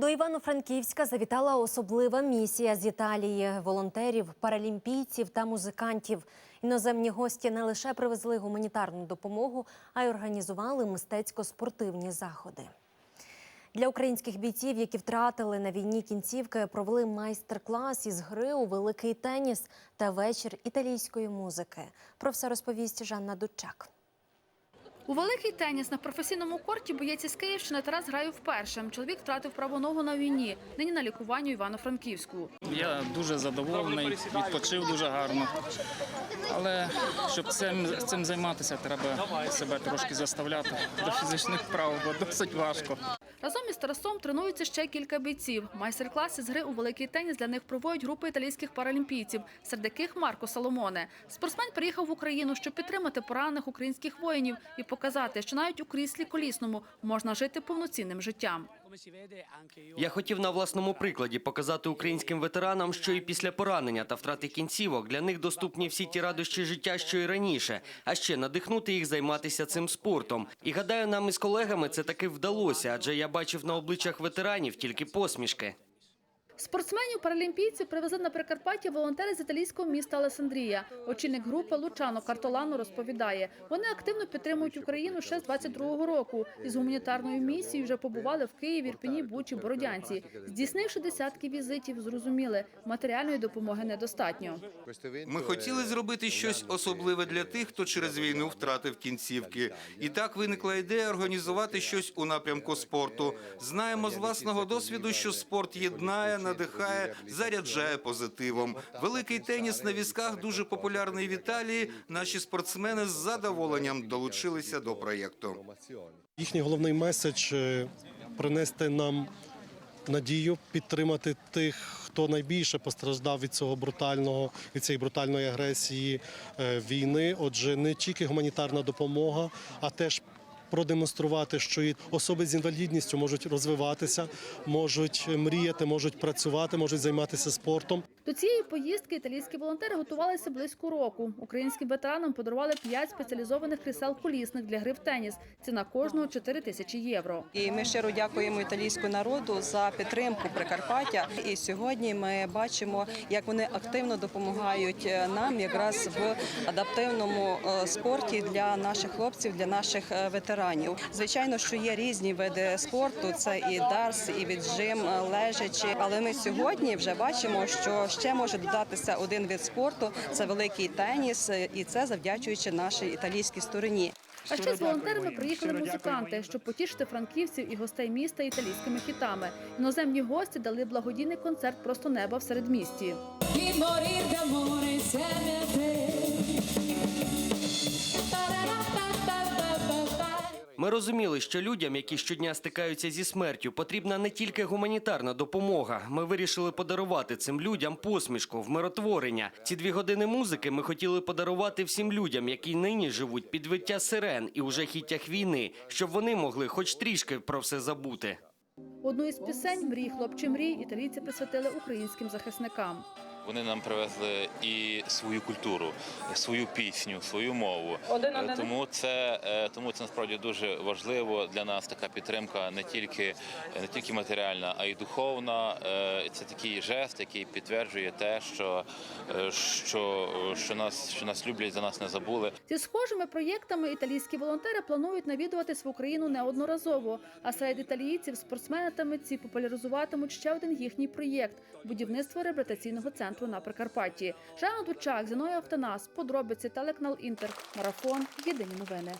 До Івано-Франківська завітала особлива місія з Італії волонтерів, паралімпійців та музикантів. Іноземні гості не лише привезли гуманітарну допомогу, а й організували мистецько-спортивні заходи. Для українських бійців, які втратили на війні кінцівки, провели майстер-клас із гри у великий теніс та вечір італійської музики. Про все розповість Жанна Дудчак. У великий теніс на професійному корті боєць із Київщини Тарас грає вперше. Чоловік втратив праву ногу на війні. Нині на лікуванні Івано-Франківську. Я дуже задоволений, відпочив дуже гарно. Але щоб цим, цим займатися, треба себе трошки заставляти до фізичних вправ, бо досить важко. Разом із Тарасом тренуються ще кілька бійців. Майстер-класи з гри у великий теніс для них проводять групи італійських паралімпійців, серед яких Марко Соломоне. Спортсмен приїхав в Україну, щоб підтримати поранених українських воїнів і показати, що навіть у кріслі колісному можна жити повноцінним життям. Я хотів на власному прикладі показати українським ветеранам, що і після поранення та втрати кінцівок для них доступні всі ті радощі життя, що і раніше, а ще надихнути їх займатися цим спортом. І гадаю, нам із колегами це таки вдалося, адже я бачив на обличчях ветеранів тільки посмішки. Спортсменів паралімпійців привезли на Прикарпаття волонтери з італійського міста Алесандрія. Очільник групи Лучано Картолано розповідає, вони активно підтримують Україну ще з 22-го року. Із гуманітарною місією вже побували в Києві, Ірпені, Бучі, Бородянці. Здійснивши десятки візитів, зрозуміли, матеріальної допомоги недостатньо. Ми хотіли зробити щось особливе для тих, хто через війну втратив кінцівки. І так виникла ідея організувати щось у напрямку спорту. Знаємо з власного досвіду, що спорт єднає, надихає, заряджає позитивом. Великий теніс на візках дуже популярний в Італії. Наші спортсмени з задоволенням долучилися до проєкту. Їхній головний меседж е, принести нам надію, підтримати тих, хто найбільше постраждав від цього брутального від цієї брутальної агресії е, війни. Отже, не тільки гуманітарна допомога, а теж. Продемонструвати, що і особи з інвалідністю можуть розвиватися, можуть мріяти, можуть працювати, можуть займатися спортом. До цієї поїздки італійські волонтери готувалися близько року. Українським ветеранам подарували 5 спеціалізованих крісел колісних для гри в теніс. Ціна кожного 4 тисячі євро. І ми щиро дякуємо італійському народу за підтримку Прикарпаття. І сьогодні ми бачимо, як вони активно допомагають е, нам якраз в адаптивному е, спорті для наших хлопців, для наших е, ветеранів. Звичайно, що є різні види спорту. Це і дарс, і віджим, лежачі. Але ми сьогодні вже бачимо, що ще може додатися один вид спорту. Це великий теніс, і це завдячуючи нашій італійській стороні. А ще з волонтерами приїхали музиканти, щоб потішити франківців і гостей міста італійськими хітами. Іноземні гості дали благодійний концерт просто неба в середмісті. Ми розуміли, що людям, які щодня стикаються зі смертю, потрібна не тільки гуманітарна допомога. Ми вирішили подарувати цим людям посмішку, вмиротворення. Ці дві години музики ми хотіли подарувати всім людям, які нині живуть під виття сирен і у жахіттях війни, щоб вони могли хоч трішки про все забути. Одну із пісень Мрій, хлопче мрій італійці присвятили українським захисникам. Вони нам привезли і свою культуру, свою пісню, свою мову. Е, Тому це е, тому це насправді дуже важливо для нас. Така підтримка не тільки не тільки матеріальна, а й духовна. Е, Це такий жест, який підтверджує те, що, що, що нас що нас люблять, за нас не забули. Зі схожими проєктами італійські волонтери планують навідуватись в Україну неодноразово. А серед італійців спортсмени та митці популяризуватимуть ще один їхній проєкт будівництво реабілітаційного центру на Прикарпатті. Жанна Дучак, Зіною Автонас, подробиці телеканал Інтер, марафон. Єдині новини.